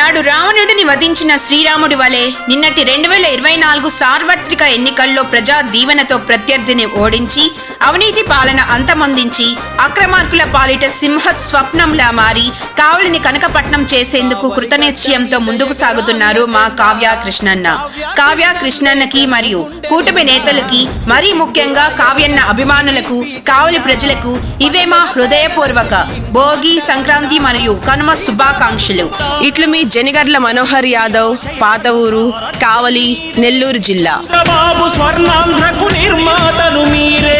నాడు రావణుడిని వధించిన శ్రీరాముడి వలె నిన్నటి రెండు వేల ఇరవై నాలుగు సార్వత్రిక ఎన్నికల్లో ప్రజా దీవెనతో ప్రత్యర్థిని ఓడించి అవినీతి పాలన అంతమొందించి అక్రమార్కుల పాలిట సింహ స్వప్నంలా మారి కావలిని కనకపట్నం చేసేందుకు కృతనిశ్చయంతో ముందుకు సాగుతున్నారు మా కావ్య కృష్ణన్న. కావ్య కృష్ణన్నకి మరియు కూటమి నేతలకి మరీ ముఖ్యంగా కావ్యన్న అభిమానులకు కావలి ప్రజలకు ఇవే మా హృదయపూర్వక భోగి సంక్రాంతి మరియు కనుమ శుభాకాంక్షలు. ఇట్లు మీ జనిగర్ల మనోహర్ యాదవ్ పాత ఊరు కావలి నెల్లూరు జిల్లా. స్వర్ణాంధ్రకు నిర్మాతలు మీరే.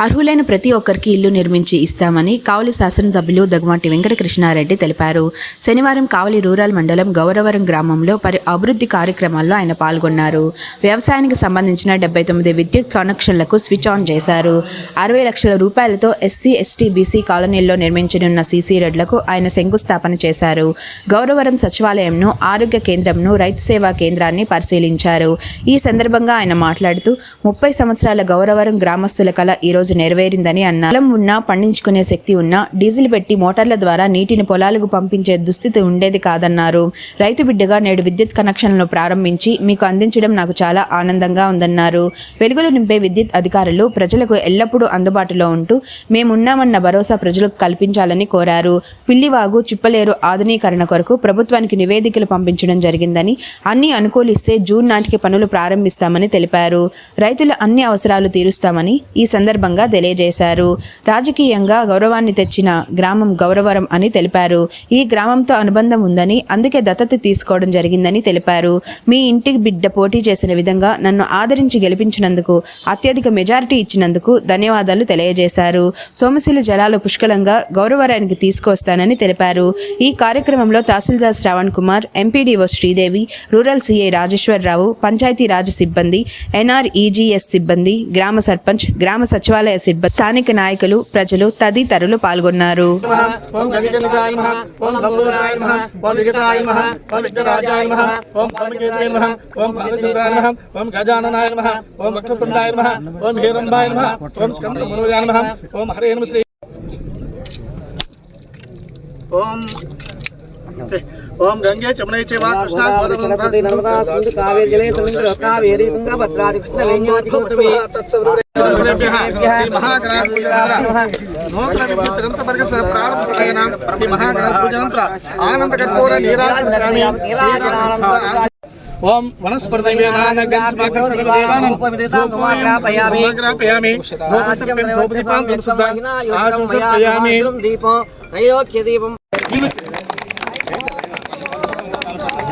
అర్హులైన ప్రతి ఒక్కరికి ఇల్లు నిర్మించి ఇస్తామని కావలి శాసనసభ్యులు దగ్గమాటి వెంకటకృష్ణారెడ్డి తెలిపారు. శనివారం కావలి రూరల్ మండలం గౌరవరం గ్రామంలో పరి అభివృద్ధి కార్యక్రమాల్లో ఆయన పాల్గొన్నారు. వ్యవసాయానికి సంబంధించిన డెబ్బై తొమ్మిది విద్యుత్ కనెక్షన్లకు స్విచ్ ఆన్ చేశారు. అరవై లక్షల రూపాయలతో ఎస్సీ ఎస్టీ బీసీ కాలనీల్లో నిర్మించనున్న సీసీ రోడ్లకు ఆయన శంకుస్థాపన చేశారు. గౌరవరం సచివాలయంను ఆరోగ్య కేంద్రంను రైతు సేవా కేంద్రాన్ని పరిశీలించారు. ఈ సందర్భంగా ఆయన మాట్లాడుతూ ముప్పై సంవత్సరాల గౌరవరం గ్రామస్తుల కల ఈరోజు రోజు నెరవేరిందని అన్నారు. పొలం ఉన్నా పండించుకునే శక్తి ఉన్నా డీజిల్ పెట్టి మోటార్ల ద్వారా నీటిని పొలాలకు పంపించే దుస్థితి ఉండేది కాదన్నారు. రైతు బిడ్డగా నేడు విద్యుత్ కనెక్షన్లను ప్రారంభించి మీకు అందించడం నాకు చాలా ఆనందంగా ఉందన్నారు. వెలుగులు నింపే విద్యుత్ అధికారులు ప్రజలకు ఎల్లప్పుడూ అందుబాటులో ఉంటూ మేమున్నామన్న భరోసా ప్రజలకు కల్పించాలని కోరారు. పిల్లివాగు చిప్పలేరు ఆధునీకరణ కొరకు ప్రభుత్వానికి నివేదికలు పంపించడం జరిగిందని అన్ని అనుకూలిస్తే జూన్ నాటికి పనులు ప్రారంభిస్తామని తెలిపారు. రైతుల అన్ని అవసరాలు తీరుస్తామని ఈ సందర్భంగా తెలియజేశారు. రాజకీయంగా గౌరవాన్ని తెచ్చిన గ్రామం గౌరవరం అని తెలిపారు. ఈ గ్రామంతో అనుబంధం ఉందని అందుకే దత్తత తీసుకోవడం జరిగిందని తెలిపారు. మీ ఇంటికి బిడ్డ పోటీ చేసిన విధంగా నన్ను ఆదరించి గెలిపించినందుకు అత్యధిక మెజారిటీ ఇచ్చినందుకు ధన్యవాదాలు తెలియజేశారు. సోమశిల జలాలు పుష్కలంగా గౌరవరానికి తీసుకొస్తానని తెలిపారు. ఈ కార్యక్రమంలో tahsildar Shravan Kumar MPDO Sridevi rural CI Rajeswararao panchayati raj సిబ్బంది ఎన్ఆర్ఈజీఎస్ సిబ్బంది గ్రామ సర్పంచ్ గ్రామ సచివాలయ సిబ్బంది స్థానిక నాయకులు ప్రజలు తదితరులు పాల్గొన్నారు ఓం గజగణికాయ నమః ఓం లంబోదరాయ నమః ఓం వికటాయ నమః ఓం విఘ్నరాజాయ నమః ఓం పాలకేతయ నమః ఓం పాలచంద్రాయ నమః ఓం గజాననాయ నమః ఓం వక్రతుండాయ నమః ఓం హేరంబాయ నమః ఓం స్కందపురోజాయ నమః ఓం హరే నమ శ్రీ ఓం ఓం గంగే చమనే చైవ కృష్ణా సరస్వతి నర్మదా సింధు కావేరి జలే సముద్ర కావేరి భద్రాది కృష్ణ వేణ్యాది గోదావరి నూతన విద్యుత్ ప్రారంభ సమయన శ్రీ మహాగణపూజనంతర ఆనంద కర్పూర నీరాసనామి ఓం వనస్పతిదేవానం దీపం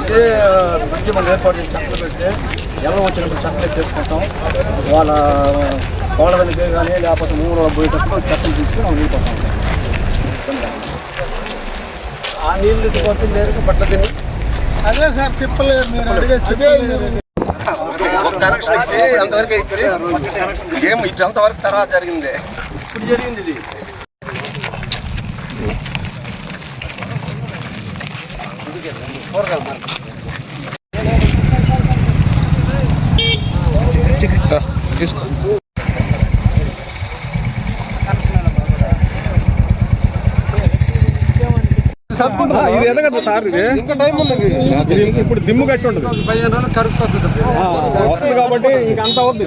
ఇదే మధ్య మనం ఏర్పాటు చేసి చెట్లు పెడితే ఎవరు వచ్చినప్పుడు చెట్లు చేసుకుంటాం. వాళ్ళ కోడదనికి కానీ లేకపోతే మూడు పోయేటప్పుడు చెట్లు తీసుకుని మనం వెళ్ళిపోతాం. ఆ నీళ్ళు తీసుకొచ్చి నేరుగా పట్ల తిని. అదే సార్ చెప్పలేదు మీరు అడిగే చెప్పలేదు. ఒక కనెక్షన్ ఇచ్చి అంతవరకు ఇచ్చి ఏం ఇటు అంతవరకు తర్వాత జరిగింది. జరిగింది ఇది. ఇది ఎదగదు సార్ ఇది? ఇంకా టైం ఉంది ఇది. ఇప్పుడు దిమ్ము కట్టి ఉంటుంది. పదిహేను రోజులు వస్తుంది. కాబట్టి ఇంక అంత అవుద్ది.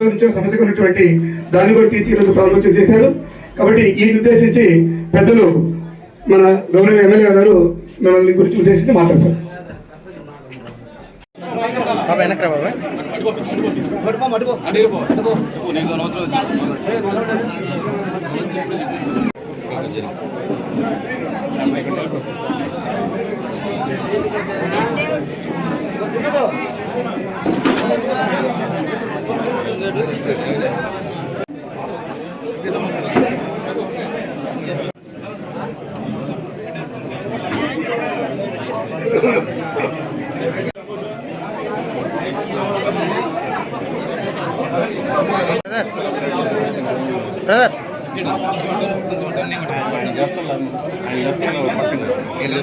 నుంచో సమస్యగా ఉన్నటువంటి దాన్ని కూడా తీర్చి ఈరోజు ప్రారంభోత్సవం చేశారు. కాబట్టి ఈ ఉద్దేశించి పెద్దలు మన గౌరవ ఎమ్మెల్యే గారు మిమ్మల్ని గురించి ఉద్దేశించి మాట్లాడతారు. బ్రదర్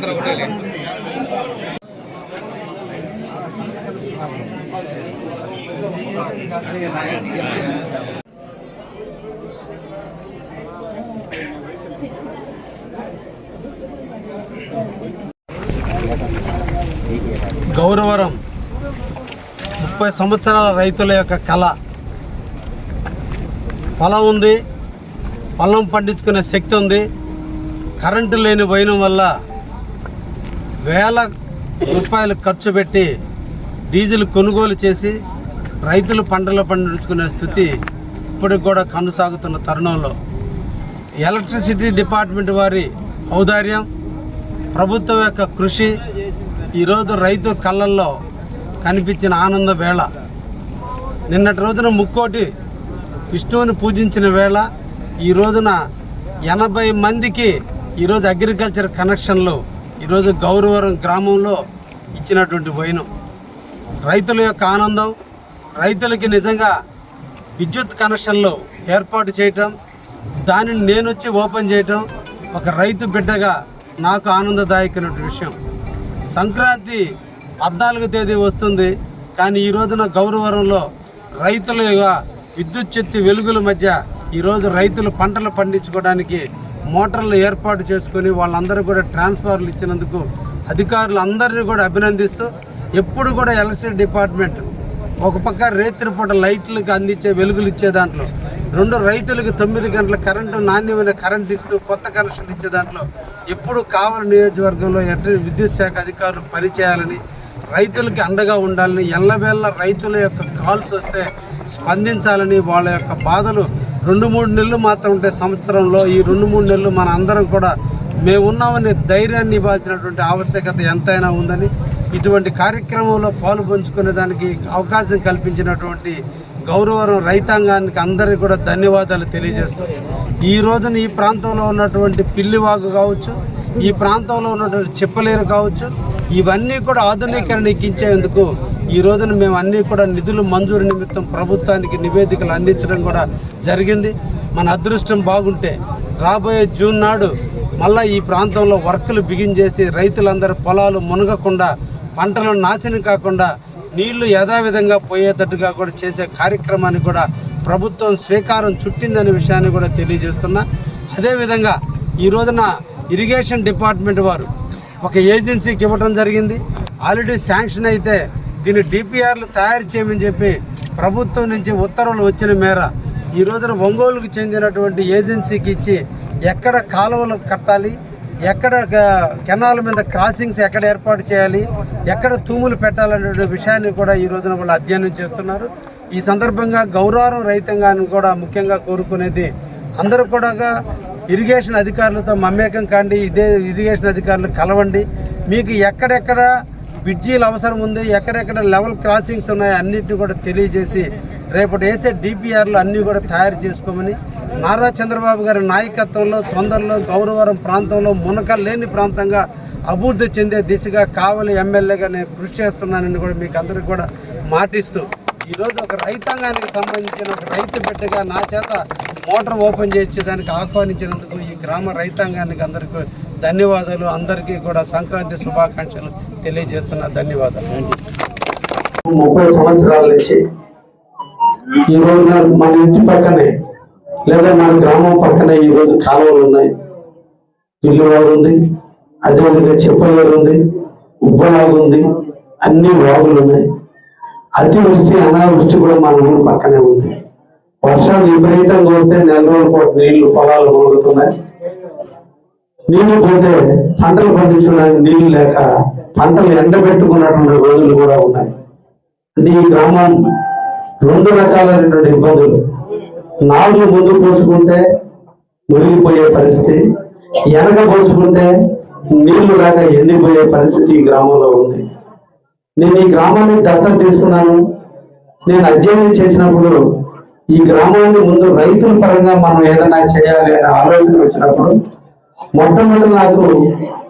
చెప్తాను గౌరవరం. ముప్పై సంవత్సరాల రైతుల యొక్క కళ. పొలం ఉంది. పొలం పండించుకునే శక్తి ఉంది. కరెంటు లేని పోయడం వల్ల వేల రూపాయలు ఖర్చు పెట్టి డీజిల్ కొనుగోలు చేసి రైతులు పంటలు పండించుకునే స్థితి ఇప్పటికి కూడా కొనసాగుతున్న తరుణంలో. ఎలక్ట్రిసిటీ డిపార్ట్మెంట్ వారి ఔదార్యం ప్రభుత్వం యొక్క కృషి ఈరోజు రైతు కళ్ళల్లో కనిపించిన ఆనంద వేళ. నిన్నటి రోజున ముక్కోటి విష్ణువుని పూజించిన వేళ ఈ రోజున ఎనభై మందికి ఈరోజు అగ్రికల్చర్ కనెక్షన్లు ఈరోజు గౌరవరం గ్రామంలో ఇచ్చినటువంటి వైనం. రైతుల యొక్క ఆనందం రైతులకి నిజంగా విద్యుత్ కనెక్షన్లు ఏర్పాటు చేయటం దానిని నేను వచ్చి ఓపెన్ చేయటం ఒక రైతు బిడ్డగా నాకు ఆనందదాయకమైన విషయం. సంక్రాంతి పద్నాలుగో తేదీ వస్తుంది కానీ ఈ రోజున గౌరవరంలో రైతులుగా విద్యుత్ శక్తి వెలుగుల మధ్య ఈరోజు రైతులు పంటలు పండించుకోవడానికి మోటార్లు ఏర్పాటు చేసుకొని వాళ్ళందరూ కూడా ట్రాన్స్ఫర్లు ఇచ్చినందుకు అధికారులు అందరినీ కూడా అభినందిస్తూ ఎప్పుడు కూడా ఎలక్ట్రిసిటీ డిపార్ట్మెంట్ ఒక పక్క రేత్రి పూట లైట్లకు అందించే వెలుగులు ఇచ్చే దాంట్లో రెండు రైతులకు తొమ్మిది గంటల కరెంటు నాణ్యమైన కరెంట్ ఇస్తూ కొత్త కనెక్షన్ ఇచ్చే దాంట్లో ఎప్పుడు కావలి నియోజకవర్గంలో ఎట్ట విద్యుత్ శాఖ అధికారులు పనిచేయాలని రైతులకి అండగా ఉండాలని ఎల్లవేళ్ళ రైతుల యొక్క కాల్స్ వస్తే స్పందించాలని వాళ్ళ యొక్క బాధలు. రెండు మూడు నెలలు మాత్రం ఉంటే సంవత్సరంలో ఈ రెండు మూడు నెలలు మన అందరం కూడా మేము ఉన్నామని ధైర్యాన్ని ఇవ్వాల్సినటువంటి ఆవశ్యకత ఎంతైనా ఉందని ఇటువంటి కార్యక్రమంలో పాలు పంచుకునే దానికి అవకాశం కల్పించినటువంటి గౌరవం రైతాంగానికి అందరికీ కూడా ధన్యవాదాలు తెలియజేస్తూ ఈ రోజున ఈ ప్రాంతంలో ఉన్నటువంటి పిల్లివాగు కావచ్చు ఈ ప్రాంతంలో ఉన్నటువంటి చెప్పలేరు కావచ్చు ఇవన్నీ కూడా ఆధునీకరణ ఎక్కించేందుకు ఈ రోజున మేము అన్నీ కూడా నిధులు మంజూరు నిమిత్తం ప్రభుత్వానికి నివేదికలు అందించడం కూడా జరిగింది. మన అదృష్టం బాగుంటే రాబోయే జూన్ నాడు మళ్ళీ ఈ ప్రాంతంలో వర్కులు బిగించేసి రైతులందరూ పొలాలు మునగకుండా పంటలు నాశనం కాకుండా నీళ్ళు యథావిధంగా పోయేటట్టుగా కూడా చేసే కార్యక్రమాన్ని కూడా ప్రభుత్వం స్వీకారం చుట్టిందనే విషయాన్ని కూడా తెలియజేస్తున్నా. అదేవిధంగా ఈ రోజున ఇరిగేషన్ డిపార్ట్మెంట్ వారు ఒక ఏజెన్సీకి ఇవ్వడం జరిగింది. ఆల్రెడీ శాంక్షన్ అయితే దీన్ని డిపిఆర్లు తయారు చేయమని చెప్పి ప్రభుత్వం నుంచి ఉత్తర్వులు వచ్చిన మేర ఈ రోజున ఒంగోలుకు చెందినటువంటి ఏజెన్సీకి ఇచ్చి ఎక్కడ కాలువలు కట్టాలి ఎక్కడ కెనాల్ మీద క్రాసింగ్స్ ఎక్కడ ఏర్పాటు చేయాలి ఎక్కడ తూములు పెట్టాలనే విషయాన్ని కూడా ఈ రోజున వాళ్ళు అధ్యయనం చేస్తున్నారు. ఈ సందర్భంగా గౌరవం రైతంగాన్ని కూడా ముఖ్యంగా కోరుకునేది అందరూ కూడా ఇరిగేషన్ అధికారులతో మమేకం కాండి ఇదే ఇరిగేషన్ అధికారులు కలవండి. మీకు ఎక్కడెక్కడ బ్రిడ్జీలు అవసరం ఉంది ఎక్కడెక్కడ లెవెల్ క్రాసింగ్స్ ఉన్నాయో అన్నిటిని కూడా తెలియజేసి రేపటి వేసే డిపిఆర్లు అన్నీ కూడా తయారు చేసుకోమని నారా చంద్రబాబు గారి నాయకత్వంలో తొందరలో గౌరవరం ప్రాంతంలో మునక లేని ప్రాంతంగా అభివృద్ధి చెందే దిశగా కావలి ఎమ్మెల్యేగా నేను కృషి చేస్తున్నానని కూడా మీకు అందరికీ కూడా మాటిస్తూ ఈరోజు ఒక రైతాంగానికి సంబంధించిన ఒక రైతు బిడ్డగా నా చేత మోటార్ ఓపెన్ చేసేదానికి ఆహ్వానించినందుకు ఈ గ్రామ రైతాంగానికి అందరికీ ధన్యవాదాలు. అందరికీ కూడా సంక్రాంతి శుభాకాంక్షలు తెలియజేస్తున్నా. ధన్యవాదాలు. ముప్పై సంవత్సరాల నుంచి ఈ రోజున మన ఇంటి పక్కనే లేదా మన గ్రామం పక్కనే ఈ రోజు కాలువలు ఉన్నాయి. ఇల్లువాగు ఉంది అదేవిధంగా చెప్పలేరు ఉంది ఉబ్బలాగు ఉంది అన్ని వాగులు ఉన్నాయి. అతివృష్టి అనావృష్టి కూడా మన ఊరు పక్కనే ఉంది. వర్షాలు విపరీతంగా వస్తే నెల రోజుల పాటు నీళ్ళు పొలాలు మునుగుతున్నాయి. నీళ్ళు పోతే పంటలు పండించడానికి నీళ్ళు లేక పంటలు ఎండబెట్టుకున్నటువంటి రోజులు కూడా ఉన్నాయి. అంటే ఈ గ్రామం రెండు రకాలైనటువంటి ఇబ్బందులు. నాలుగు ముందు పోసుకుంటే మునిగిపోయే పరిస్థితి వెనక పోసుకుంటే నీళ్ళు రాక ఎండిపోయే పరిస్థితి ఈ గ్రామంలో ఉంది. నేను ఈ గ్రామాన్ని దత్తత తీసుకున్నాను. నేను అధ్యయనం చేసినప్పుడు ఈ గ్రామాన్ని ముందు రైతుల పరంగా మనం ఏదైనా చేయాలి అనే ఆలోచన వచ్చినప్పుడు మొట్టమొదటి నాకు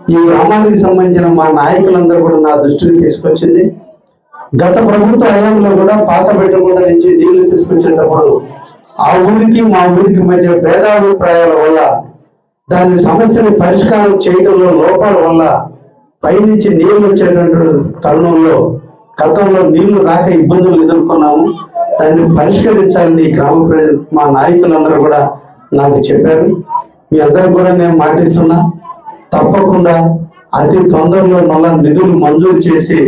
ఈ గ్రామానికి సంబంధించిన మా నాయకులందరూ కూడా నా దృష్టిని తీసుకొచ్చింది. గత ప్రభుత్వ హయాంలో కూడా పాత పెట్టకుండా నుంచి నీళ్ళు తీసుకొచ్చేటప్పుడు ఆ ఊరికి మా ఊరికి మధ్య భేదాభిప్రాయాల వల్ల దాని సమస్యని పరిష్కారం చేయడంలో లోపాల వల్ల పైనుంచి నీళ్ళు వచ్చేటువంటి తరుణంలో గతంలో నీళ్ళు రాక ఇబ్బందులు ఎదుర్కొన్నాము. దాన్ని పరిష్కరించాలని గ్రామ మా నాయకులందరూ కూడా నాకు చెప్పారు. మీ అందరూ కూడా నేను మాటిస్తున్నా. తప్పకుండా అతి తొందరలో మళ్ళా నిధులు మంజూరు చేసి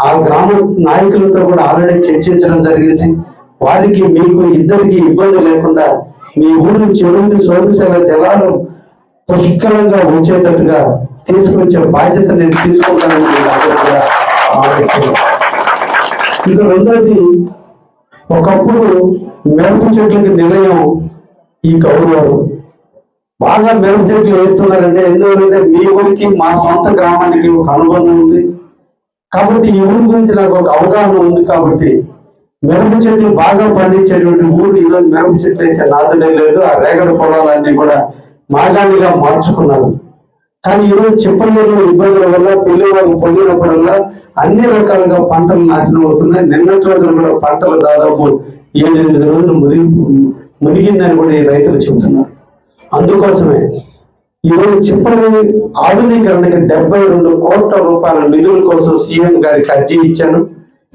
ఆ గ్రామ నాయకులతో కూడా ఆల్రెడీ చర్చించడం జరిగింది. వారికి మీకు ఇద్దరికి ఇబ్బంది లేకుండా మీ ఊరు చెరువుని శోభించాల జలాలు పుష్కలంగా వచ్చేటట్టుగా తీసుకొచ్చే బాధ్యత నేను తీసుకుంటానని ఇక రెండోది ఒకప్పుడు మిరప చెట్లకి నిలయం ఈ గౌరవం. బాగా మిరప చెట్లు వేస్తున్నారంటే ఎందుకంటే మీ ఊరికి మా సొంత గ్రామానికి ఒక అనుబంధం ఉంది. కాబట్టి ఈ ఊరి గురించి నాకు ఒక అవగాహన ఉంది కాబట్టి మిరప చెట్లు బాగా పండించేటువంటి ఊరు ఈరోజు మిరప చెట్లు వేసే నాదుడే లేదు. ఆ రేగడి పొలాలన్నీ కూడా మాగాణిగా మార్చుకున్నారు. కానీ ఈరోజు చెప్పలేని ఇబ్బందుల వల్ల పెళ్ళి వాళ్ళు పొందినప్పుడల్లా అన్ని రకాలుగా పంటలు నాశనం అవుతున్నాయి. నిన్నటి రోజున కూడా పంటలు దాదాపు ఏడెనిమిది రోజులు మునిగి మునిగిందని కూడా ఈ రైతులు చెబుతున్నారు. అందుకోసమే ఈరోజు చెప్పలేని ఆధునీకరణకి డెబ్బై రెండు కోట్ల రూపాయల నిధుల కోసం సీఎం గారికి అర్జీ ఇచ్చాను.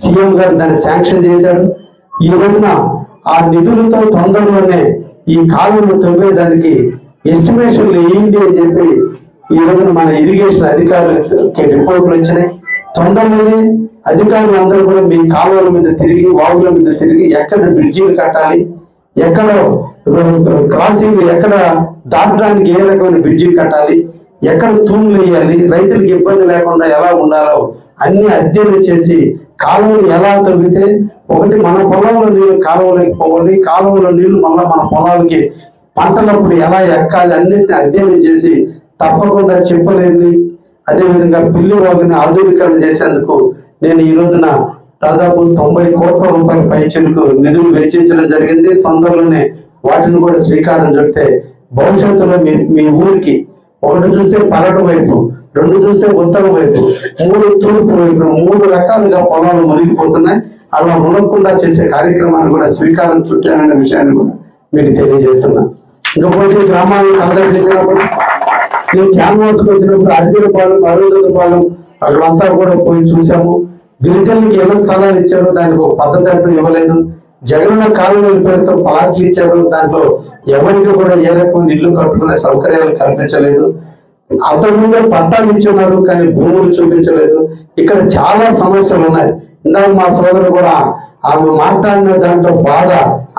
సీఎం గారు దాన్ని శాంక్షన్ చేశాడు. ఈ రోజున ఆ నిధులతో తొందరలోనే ఈ కాలువలు తవ్వేదానికి ఎస్టిమేషన్లు వేయండి అని చెప్పి ఈ రోజున మన ఇరిగేషన్ అధికారులకి రిపోర్ట్లు వచ్చినాయి. తొందరలోనే అధికారులు అందరూ కూడా మీ కాలువల మీద తిరిగి వాగుల మీద తిరిగి ఎక్కడ బ్రిడ్జీలు కట్టాలి ఎక్కడ క్రాసింగ్ ఎక్కడ దాటడానికి ఏ రకమైన బ్రిడ్జీలు కట్టాలి ఎక్కడ తూములు వేయాలి రైతులకు ఇబ్బంది లేకుండా ఎలా ఉండాలో అన్ని అధ్యయనం చేసి కాలువలు ఎలా తవ్వితే ఒకటి మన పొలంలో నీళ్ళు కాలువలోకి పోవాలి కాలువలో నీళ్ళు మళ్ళీ మన పొలాలకి పంటలప్పుడు ఎలా ఎక్కాలి అన్నింటిని అధ్యయనం చేసి తప్పకుండా చెప్పలేని అదేవిధంగా పిల్లి వాగుని ఆధునీకరణ చేసేందుకు నేను ఈ రోజున దాదాపు తొంభై కోట్ల రూపాయల పైచలకు నిధులు వెచ్చించడం జరిగింది. తొందరలోనే వాటిని కూడా శ్రీకారం చుడితే భవిష్యత్తులో మీ మీ ఊరికి ఒకటి చూస్తే పరడు వైపు రెండు చూస్తే ఉత్తర వైపు మూడు తూర్పు వైపు మూడు రకాలుగా పొలాలు మునిగిపోతున్నాయి. అలా మునగకుండా చేసే కార్యక్రమాన్ని కూడా స్వీకారం చుట్టాననే విషయాన్ని కూడా మీకు తెలియజేస్తున్నా. ఇంకపోతే గ్రామాలను సందర్శించినప్పుడు నేను క్యాన్వాస్కి వచ్చినప్పుడు అర్జునపాలెం అరుంధపాలెం అక్కడంతా కూడా పోయి చూసాము. గిరిజనులకు ఎలా స్థలాలు ఇచ్చారో దానికి ఒక పద్ధతి ఇవ్వలేదు. జగనన్న కాలనీల పేరుతో ప్లాట్లు ఇచ్చారు. దాంట్లో ఎవరికి కూడా ఏ రకమైన ఇల్లు కట్టుకునే సౌకర్యాలు కల్పించలేదు. అంతకుముందే పట్టాలు ఇచ్చున్నారు కానీ భూములు చూపించలేదు. ఇక్కడ చాలా సమస్యలు ఉన్నాయి. ఇందాక మా సోదరు కూడా ఆమె మాట్లాడిన దాంట్లో బాధ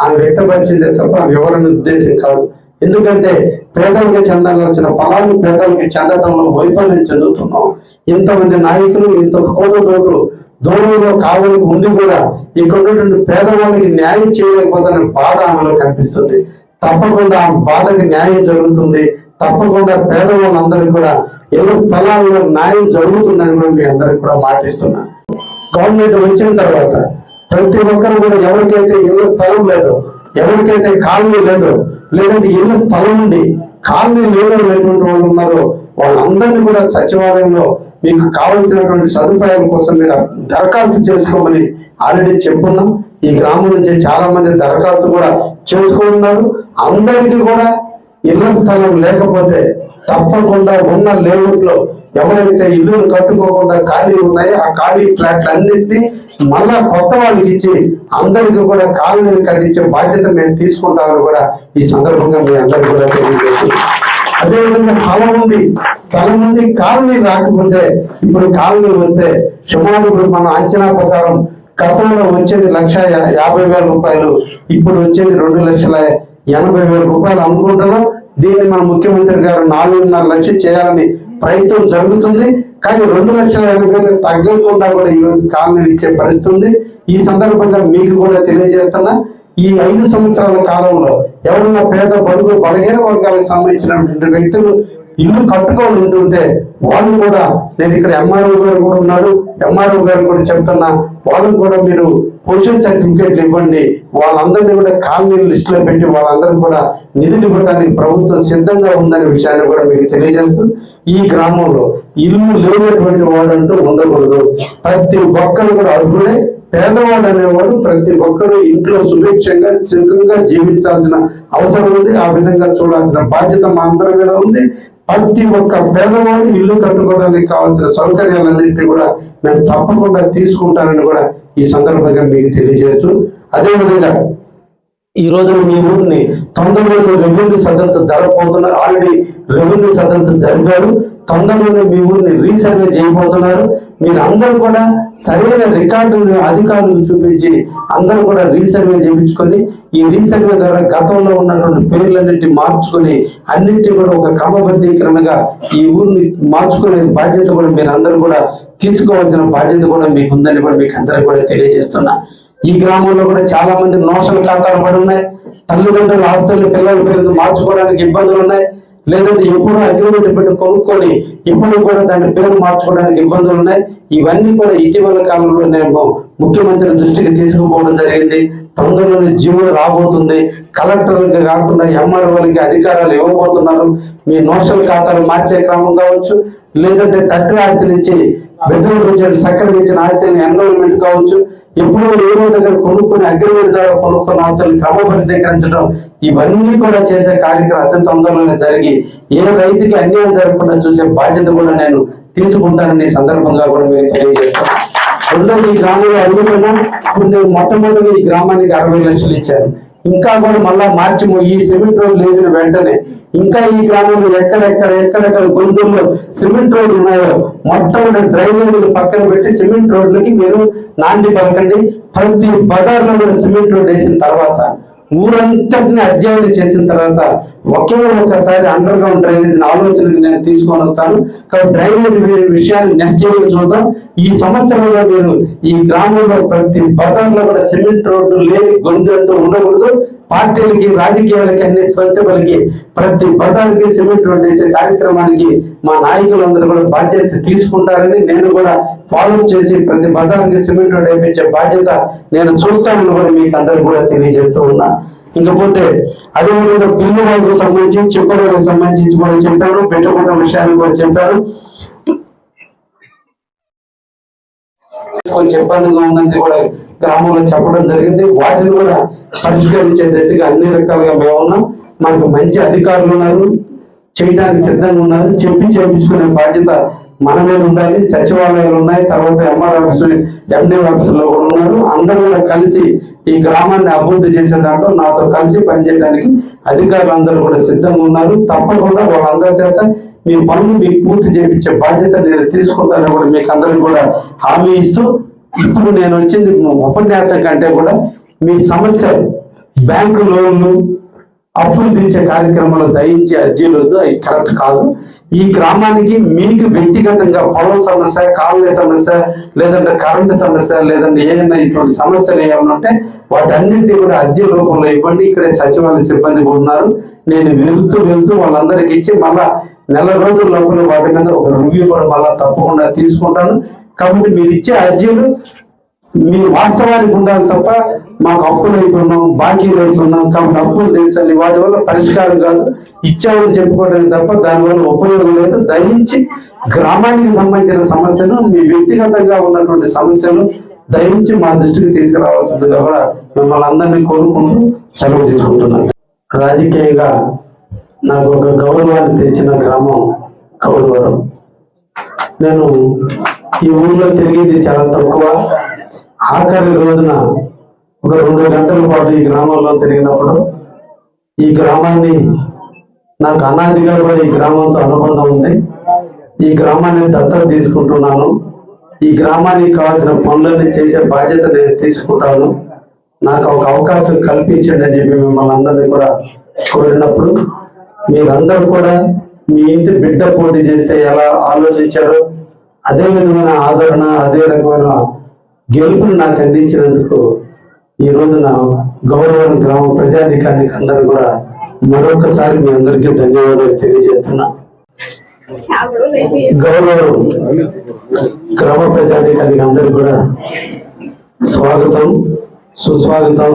ఆమె వ్యక్తపరిచిందే తప్ప వివరణ ఉద్దేశం కాదు. ఎందుకంటే పేదలకి చెందాల్సిన పొలాన్ని పేదలకి చెందడంలో వైఫల్యం చెందుతున్నాం. ఇంతమంది నాయకులు ఇంత కోదోడు దూరంలో కావాలి ఉండి కూడా ఇక్కడ ఉన్నటువంటి పేదవాళ్ళకి న్యాయం చేయలేకపోతున్న బాధ ఆమెలో కనిపిస్తుంది. తప్పకుండా ఆ బాధకి న్యాయం జరుగుతుంది. తప్పకుండా పేదవాళ్ళందరికీ కూడా ఇళ్ళ స్థలాల్లో న్యాయం జరుగుతుందని కూడా మీ అందరికి కూడా మాటిస్తున్నా. గవర్నమెంట్ వచ్చిన తర్వాత ప్రతి ఒక్కరు కూడా ఎవరికైతే ఇళ్ళ స్థలం లేదో ఎవరికైతే కాలనీ లేదో లేదంటే ఇళ్ళ స్థలం ఉంది కాలనీ లేనటువంటి వాళ్ళు ఉన్నారో వాళ్ళందరినీ కూడా సచివాలయంలో మీకు కావలసినటువంటి సదుపాయం కోసం మీరు దరఖాస్తు చేసుకోమని ఆల్రెడీ చెప్పున్నాం. ఈ గ్రామం నుంచి చాలా మంది దరఖాస్తు కూడా చేసుకున్నారు అందరికీ కూడా ఇళ్ళ స్థలం లేకపోతే తప్పకుండా ఉన్న లేఅవుట్లో ఎవరైతే ఇల్లులు కట్టుకోకుండా ఖాళీ ఉన్నాయో ఆ ఖాళీ ఫ్లాట్లన్నింటినీ మళ్ళా కొత్త వాళ్ళకి ఇచ్చి అందరికీ కూడా కాలనీలు కట్టించే బాధ్యత మేము తీసుకుంటామని కూడా ఈ సందర్భంగా మీ అందరికీ కూడా తెలియజేస్తున్నాం. అదేవిధంగా స్థలం ఉంది. స్థలం ఉంది కాలనీ రాకపోతే ఇప్పుడు కాలనీ వస్తే సుమారు ఇప్పుడు మన అంచనా ప్రకారం గతంలో వచ్చేది లక్ష యాభై వేల రూపాయలు ఇప్పుడు వచ్చేది రెండు లక్షల ఎనభై వేల రూపాయలు అనుకుంటున్నాం. దీన్ని మన ముఖ్యమంత్రి గారు నాలుగున్నర లక్షలు చేయాలని ప్రయత్నం జరుగుతుంది. కానీ రెండు లక్షల ఎనభై తగ్గకుండా కూడా ఈ కాలనీ ఇచ్చే పరిస్థితి ఉంది. ఈ సందర్భంగా మీకు కూడా తెలియజేస్తున్నా ఈ ఐదు సంవత్సరాల కాలంలో ఎవరన్నా పేద బడుగు బలహీన వర్గాలకు సంబంధించినటువంటి వ్యక్తులు ఇల్లు కట్టుకొని వాళ్ళు కూడా నేను ఇక్కడ ఎంఆర్ఓ గారు కూడా ఉన్నారు. ఎంఆర్ఓ గారు కూడా చెప్తున్నా వాళ్ళకు కూడా మీరు పొజిషన్ సర్టిఫికేట్లు ఇవ్వండి. వాళ్ళందరినీ కూడా కాలనీ లిస్టులో పెట్టి వాళ్ళందరూ కూడా నిధులు ఇవ్వడానికి ప్రభుత్వం సిద్ధంగా ఉందనే విషయాన్ని కూడా మీకు తెలియజేస్తూ ఈ గ్రామంలో ఇల్లు లేనటువంటి వాడంటూ ఉండకూడదు. ప్రతి ఒక్కరు కూడా అర్హుడే పేదవాడు అనేవాడు ప్రతి ఒక్కరు ఇంట్లో సుభిక్షంగా సుఖంగా జీవించాల్సిన అవసరం ఉంది. ఆ విధంగా చూడాల్సిన బాధ్యత మా అందరి మీద ఉంది. ప్రతి ఒక్క పేదవాడు ఇల్లు కట్టుకోవడానికి కావాల్సిన సౌకర్యాలన్నింటినీ కూడా మేము తప్పకుండా తీసుకుంటానని కూడా ఈ సందర్భంగా మీకు తెలియజేస్తూ అదేవిధంగా ఈ రోజు మీ ఊరిని తొందరలో రెవెన్యూ సదస్సు జరగబోతున్నారు ఆల్రెడీ రెవెన్యూ సదస్సు జరిపారు. తొందరలోనే మీ ఊరిని రీసర్వే చేయబోతున్నారు. మీరు అందరూ కూడా సరైన రికార్డు అధికారులు చూపించి అందరూ కూడా రీసర్వే చేయించుకొని ఈ రీసర్వే ద్వారా గతంలో ఉన్నటువంటి పేర్లన్నింటి మార్చుకొని అన్నింటినీ కూడా ఒక క్రమబద్ధీకరణగా ఈ ఊరిని మార్చుకునే బాధ్యత కూడా మీరు అందరూ కూడా తీసుకోవాల్సిన బాధ్యత కూడా మీకు ఉందని కూడా మీకు అందరూ కూడా తెలియజేస్తున్నా. ఈ గ్రామంలో కూడా చాలా మంది నోషల ఖాతాలు పడి ఉన్నాయి. తల్లిదండ్రుల ఆస్తులు పిల్లల పేరు మార్చుకోవడానికి ఇబ్బందులు ఉన్నాయి. లేదంటే ఎప్పుడో అగ్రిమెంట్ పెట్టి కొనుక్కొని ఇప్పుడు కూడా దాని పేరు మార్చుకోవడానికి ఇబ్బందులు ఉన్నాయి. ఇవన్నీ కూడా ఇటీవల కాలంలో నేను ముఖ్యమంత్రి దృష్టికి తీసుకుపోవడం జరిగింది. తొందరలోనే జీవో రాబోతుంది. కలెక్టర్లకు కాకుండా ఎంఆర్ఓలకి అధికారాలు ఇవ్వబోతున్నారు. మీ నోషల్ ఖాతాలు మార్చే క్రమం కావచ్చు లేదంటే తట్టు ఆస్తి నుంచి బెడ్రూమ్ నుంచి సక్రమించిన ఆస్తిని ఎన్రోల్మెంట్ కావచ్చు. ఎప్పుడు ఏదో దగ్గర కొనుక్కుని అగ్రిమెంట్ ద్వారా కొనుక్కున్న ఆస్తులు క్రమబద్ధీకరించడం ఇవన్నీ కూడా చేసే కార్యక్రమం అతి తొందరలోనే జరిగి ఏ రైతుకి అన్యాయం జరగకుండా చూసే బాధ్యత కూడా నేను తీసుకుంటానని సందర్భంగా కూడా మీరు తెలియజేస్తాను. రెండోది ఈ గ్రామంలో అడుగుతున్నా ఇప్పుడు నేను మొట్టమొదటి ఈ గ్రామానికి అరవై లక్షలు ఇచ్చాను ఇంకా కూడా మళ్ళా మార్చి ఈ సిమెంట్ రోడ్ లేచిన వెంటనే ఇంకా ఈ గ్రామంలో ఎక్కడెక్కడ ఎక్కడెక్కడ గొంతుల్లో సిమెంట్ రోడ్లు ఉన్నాయో మొట్టమొదటి డ్రైనేజీలు పక్కన పెట్టి సిమెంట్ రోడ్లకి మీరు నాంది పలకండి. ప్రతి బజార్లో కూడా సిమెంట్ రోడ్ వేసిన తర్వాత ఊరంతటిని అధ్యయనం చేసిన తర్వాత ఒకే ఒకసారి అండర్ గ్రౌండ్ డ్రైనేజ్ ఆలోచనకి నేను తీసుకొని వస్తాను. కాబట్టి డ్రైనేజ్ విషయాన్ని నెక్స్ట్ ఇయర్ చూద్దాం. ఈ సంవత్సరంలో మీరు ఈ గ్రామంలో ప్రతి బజార్లో కూడా సిమెంట్ రోడ్డు లేని గొంతు అంటూ ఉండకూడదు. పార్టీలకి రాజకీయాలకి అన్ని స్వచ్ఛతలకి ప్రతి బజార్కి సిమెంట్ రోడ్డు వేసే కార్యక్రమానికి మా నాయకులందరూ కూడా బాధ్యత తీసుకుంటారని నేను కూడా ఫాలో చేసి ప్రతి బజార్కి సిమెంట్ రోడ్డు వేయించే బాధ్యత నేను చూస్తానని కూడా మీకు అందరికి కూడా తెలియజేస్తూ ఉన్నా. ఇంకపోతే అదేవిధంగా బిల్లు వాళ్ళకి సంబంధించి చెప్పడానికి సంబంధించి కూడా చెప్పారు పెట్టుకున్న విషయాలు కూడా చెప్పారు. కొంచెం ఇబ్బందిగా ఉందని కూడా గ్రామంలో చెప్పడం జరిగింది. వాటిని కూడా పరిష్కరించే దిశగా అన్ని రకాలుగా మేము ఉన్నాం. మనకు మంచి అధికారులు ఉన్నారు చేయడానికి సిద్ధంగా ఉన్నారు. చెప్పి చేయించుకునే బాధ్యత మన మీద ఉండాలి. సచివాలయాలు ఉన్నాయి. తర్వాత ఎంఆర్ ఆఫీసులు ఎండి ఆఫీసులో కూడా ఉన్నారు. అందరూ కూడా కలిసి ఈ గ్రామాన్ని అభివృద్ధి చేసే దాంట్లో నాతో కలిసి పనిచేయడానికి అధికారులు అందరూ కూడా సిద్ధంగా ఉన్నారు. తప్పకుండా వాళ్ళందరి చేత మీ పనులు మీకు పూర్తి చేయించే బాధ్యత నేను తీసుకుంటానని కూడా మీకు అందరికి కూడా హామీ ఇస్తూ ఇప్పుడు నేను వచ్చింది ఉపన్యాసం కంటే కూడా మీ సమస్య బ్యాంకు లోన్లు అప్పులు తీర్చే కార్యక్రమాలు దయించి అర్జీలు వద్దు అవి కరెక్ట్ కాదు. ఈ గ్రామానికి మీకు వ్యక్తిగతంగా పొలం సమస్య కాలనీ సమస్య లేదంటే కరెంటు సమస్య లేదంటే ఏదైనా ఇటువంటి సమస్యలు ఏమైనా ఉంటే వాటన్నింటినీ కూడా అర్జీ రూపంలో ఇవ్వండి. ఇక్కడే సచివాలయ సిబ్బంది కూడా ఉన్నారు. నేను వెళ్తూ వెళ్తూ వాళ్ళందరికి ఇచ్చి మళ్ళా నెల రోజుల లోపల వాటి మీద ఒక రివ్యూ కూడా మళ్ళా తప్పకుండా తీసుకుంటాను. కాబట్టి మీరు ఇచ్చే అర్జీలు మీ వాస్తవానికి ఉండాలి తప్ప మాకు అప్పులు అయిపోయినాం బాకీలు అయిపోయినాం కాబట్టి అప్పులు తెచ్చాలి వాటి వల్ల పరిష్కారం కాదు. ఇచ్చామని చెప్పుకోవడం తప్ప దానివల్ల ఉపయోగం లేదు. దయించి గ్రామానికి సంబంధించిన సమస్యలు మీ వ్యక్తిగతంగా ఉన్నటువంటి సమస్యలు దయించి మా దృష్టికి తీసుకురావాల్సిందిగా కూడా మిమ్మల్ని అందరినీ కోరుకుంటూ సెలవు తీసుకుంటున్నాను. రాజకీయంగా నాకు ఒక గౌరవాన్ని తెచ్చిన గ్రామం కౌలవరం నేను ఈ ఊర్లో తిరిగింది చాలా తక్కువ. ఆఖరి రోజున ఒక రెండు గంటల పాటు ఈ గ్రామంలో తిరిగినప్పుడు ఈ గ్రామాన్ని నాకు అనాదిగా కూడా ఈ గ్రామంతో అనుబంధం ఉంది. ఈ గ్రామాన్ని దత్తత తీసుకుంటున్నాను. ఈ గ్రామానికి కావాల్సిన పనులన్నీ చేసే బాధ్యత నేను తీసుకుంటాను. నాకు ఒక అవకాశం కల్పించండి అని చెప్పి మిమ్మల్ని అందరినీ కూడా కోరినప్పుడు మీరందరూ కూడా మీ ఇంటి బిడ్డ పోటీ చేస్తే ఎలా ఆలోచించారో అదే విధమైన ఆదరణ అదే రకమైన గెలుపును నాకు అందించినందుకు ఈ రోజున గౌరవ గ్రామ ప్రజానికానికి అందరూ కూడా మరొకసారి మీ అందరికీ ధన్యవాదాలు తెలియజేస్తున్నా. గౌరవం గ్రామ ప్రజాధికారికి అందరూ కూడా స్వాగతం సుస్వాగతం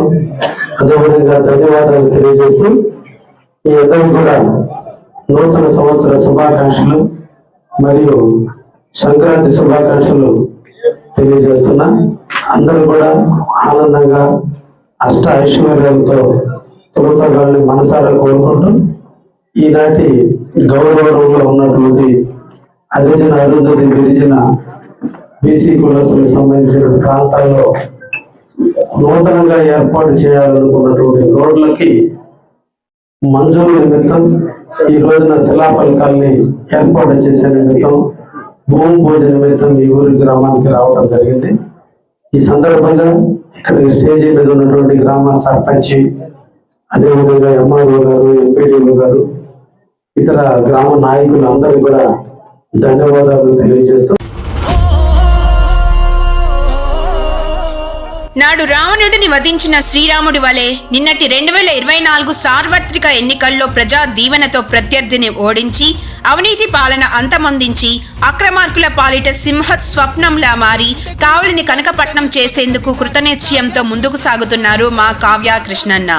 అదేవిధంగా ధన్యవాదాలు తెలియజేస్తూ మీ అందరికీ కూడా నూతన సంవత్సర శుభాకాంక్షలు మరియు సంక్రాంతి శుభాకాంక్షలు తెలియజేస్తున్నా. అందరూ కూడా ఆనందంగా అష్ట ఐశ్వర్యాలతో తొలతగాళ్ళని మనసారా కోరుకుంటూ ఈనాటి గౌరవంలో ఉన్నటువంటి అరిజన అరుంధతి గిరిజన బీసీ కులస్తులకు సంబంధించిన ప్రాంతాల్లో నూతనంగా ఏర్పాటు చేయాలనుకున్నటువంటి రోడ్లకి మంజూరు నిమిత్తం ఈ రోజున శిలాఫలకాల్ని ఏర్పాటు చేసే నిమిత్తం భూమి పూజ నిమిత్తం మీ ఊరి గ్రామానికి రావడం జరిగింది. ఈ సందర్భంగా ఇక్కడ స్టేజ్ మీద ఉన్నటువంటి గ్రామ సర్పంచ్ అదేవిధంగా ఎంఆర్ఓ గారు ఎంపీడీఓ గారు ఇతర గ్రామ నాయకులు అందరూ కూడా ధన్యవాదాలు తెలియజేస్తూ నాడు రావణుడిని వధించిన శ్రీరాముడి వలె నిన్నటి రెండు వేల ఇరవై నాలుగు సార్వత్రిక ఎన్నికల్లో ప్రజా దీవెనతో ప్రత్యర్థిని ఓడించి అవినీతి పాలన అంతమొందించి అక్రమార్కుల పాలిట సింహ స్వప్నంలా మారి కావలిని కనకపట్నం చేసేందుకు కృతనిశ్చయంతో ముందుకు సాగుతున్నారు మా కావ్య కృష్ణన్న.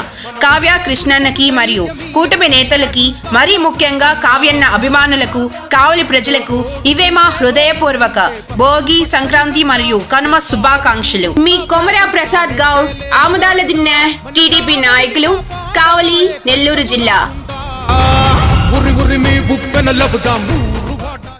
కావ్య కృష్ణన్నకి మరియు కూటమి నేతలకి మరీ ముఖ్యంగా కావ్యన్న అభిమానులకు కావలి ప్రజలకు ఇవే మా హృదయపూర్వక భోగి సంక్రాంతి మరియు కనుమ శుభాకాంక్షలు. మీ కొమరా ప్రసాద్ గౌడ్ ఆముదాల దిన్న టీడీపీ నాయకులు కావలి నెల్లూరు జిల్లా. and the love with our move.